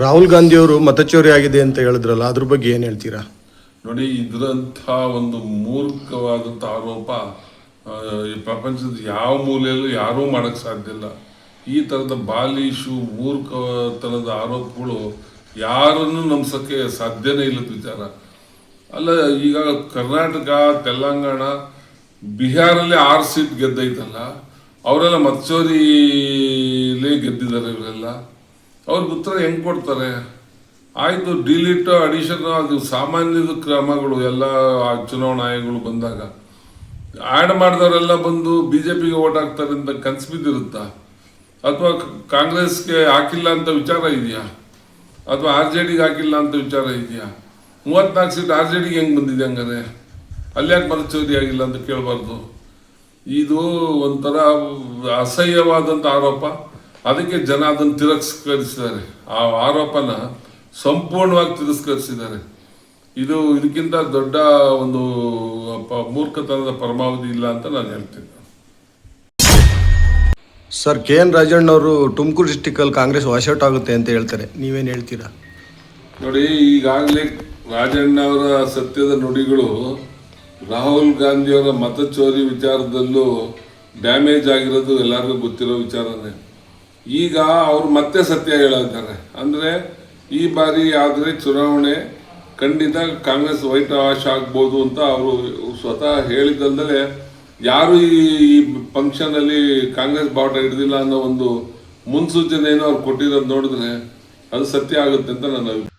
ರಾಹುಲ್ ಗಾಂಧಿ ಅವರು ಮತಚೋರಿ ಆಗಿದೆ ಅಂತ ಹೇಳಿದ್ರಲ್ಲ, ಅದ್ರ ಬಗ್ಗೆ ಏನು ಹೇಳ್ತೀರಾ? ನೋಡಿ, ಇದರಂಥ ಒಂದು ಮೂರ್ಖವಾದಂಥ ಆರೋಪ ಈ ಪ್ರಪಂಚದ ಯಾವ ಮೂಲೆಯಲ್ಲೂ ಯಾರೂ ಮಾಡಕ್ ಸಾಧ್ಯ ಇಲ್ಲ. ಈ ಥರದ ಬಾಲಿಶು ಮೂರ್ಖತನದ ಆರೋಪಗಳು ಯಾರನ್ನು ನಂಬಿಸೋಕ್ಕೆ ಸಾಧ್ಯನೇ ಇಲ್ಲದ ವಿಚಾರ ಅಲ್ಲ, ಈಗ ಕರ್ನಾಟಕ, ತೆಲಂಗಾಣ, ಬಿಹಾರಲ್ಲಿ ಆರು ಸೀಟ್ ಗೆದ್ದೈತಲ್ಲ, ಅವರೆಲ್ಲ ಮತ್ಸೋರಿಲೇ ಗೆದ್ದಿದ್ದಾರೆ ಇವರೆಲ್ಲ. ಅವ್ರಿಗೆ ಉತ್ತರ ಹೆಂಗೆ ಕೊಡ್ತಾರೆ? ಆಯಿತು ಡಿಲೀಟ್ ಅಡಿಷನ್ ಅದು ಸಾಮಾನ್ಯದ ಕ್ರಮಗಳು, ಎಲ್ಲ ಚುನಾವಣಾ ಆಯೋಗಗಳು ಬಂದಾಗ. ಆ್ಯಡ್ ಮಾಡಿದವರೆಲ್ಲ ಬಂದು ಬಿಜೆಪಿಗೆ ಓಟ್ ಹಾಕ್ತಾರೆ ಅಂತ ಕನ್ಸು ಬಿದ್ದಿರುತ್ತಾ ಅಥವಾ ಕಾಂಗ್ರೆಸ್ಗೆ ಹಾಕಿಲ್ಲ ಅಂತ ವಿಚಾರ ಇದೆಯಾ? ಅಥವಾ ಆರ್ ಜೆ ಡಿಗೆ ಹಾಕಿಲ್ಲ ಅಂತ ವಿಚಾರ ಇದೆಯಾ? ಮೂವತ್ನಾಲ್ಕು ಸೀಟ್ ಆರ್ ಜೆ ಡಿಗೆ ಹೆಂಗೆ ಬಂದಿದೆ ಹಂಗಾರೆ? ಅಲ್ಯಾಕೆ ಯಾಕೆ ಮರುಚೋರಿ ಆಗಿಲ್ಲ ಅಂತ ಕೇಳಬಾರ್ದು. ಇದು ಒಂಥರ ಅಸಹ್ಯವಾದಂಥ ಆರೋಪ. ಅದಕ್ಕೆ ಜನ ಅದನ್ನು ತಿರಸ್ಕರಿಸಿದ್ದಾರೆ. ಆ ಆರೋಪನ ಸಂಪೂರ್ಣವಾಗಿ ತಿರಸ್ಕರಿಸಿದ್ದಾರೆ. ಇದು ಇದಕ್ಕಿಂತ ದೊಡ್ಡ ಒಂದು ಮೂರ್ಖತನದ ಪರಮಾವಧಿ ಇಲ್ಲ ಅಂತ ನಾನು ಹೇಳ್ತೀನಿ. ಸರ್ ಕೆ ಎನ್ ರಾಜಣ್ಣವರು ತುಮಕೂರು ಡಿಸ್ಟಿಕಲ್ಲಿ ಕಾಂಗ್ರೆಸ್ ವಾಶೌಟ್ ಆಗುತ್ತೆ ಅಂತ ಹೇಳ್ತಾರೆ. ನೀವೇನು ಹೇಳ್ತೀರಾ? ನೋಡಿ ಈಗಾಗಲೇ ರಾಜಣ್ಣ ಅವರ ಸತ್ಯದ ನುಡಿಗಳು ರಾಹುಲ್ ಗಾಂಧಿಯವರ ಮತಚೋರಿ ವಿಚಾರದಲ್ಲೂ ಡ್ಯಾಮೇಜ್ ಆಗಿರೋದು ಎಲ್ಲರಿಗೂ ಗೊತ್ತಿರೋ ವಿಚಾರನೇ. ಈಗ ಅವರು ಮತ್ತೆ ಸತ್ಯ ಹೇಳಿದ್ದಾರೆ ಅಂದರೆ ಈ ಬಾರಿ ಆದರೆ ಚುನಾವಣೆ ಖಂಡಿತ ಕಾಂಗ್ರೆಸ್ ವೈಟ್ ವಾಶ್ ಆಗ್ಬೋದು ಅಂತ ಅವರು ಸ್ವತಃ ಹೇಳಿದ್ದಲ್ಲದೆ ಯಾರು ಈ ಫಂಕ್ಷನ್ ಅಲ್ಲಿ ಕಾಂಗ್ರೆಸ್ ಬಾವುಟ ಹಿಡಿದಿಲ್ಲ ಅನ್ನೋ ಒಂದು ಮುನ್ಸೂಚನೆಯನ್ನು ಅವ್ರು ಕೊಟ್ಟಿರೋದು ನೋಡಿದ್ರೆ ಅದು ಸತ್ಯ ಆಗುತ್ತೆ ಅಂತ ನನ್ನ ಅಭಿಪ್ರಾಯ.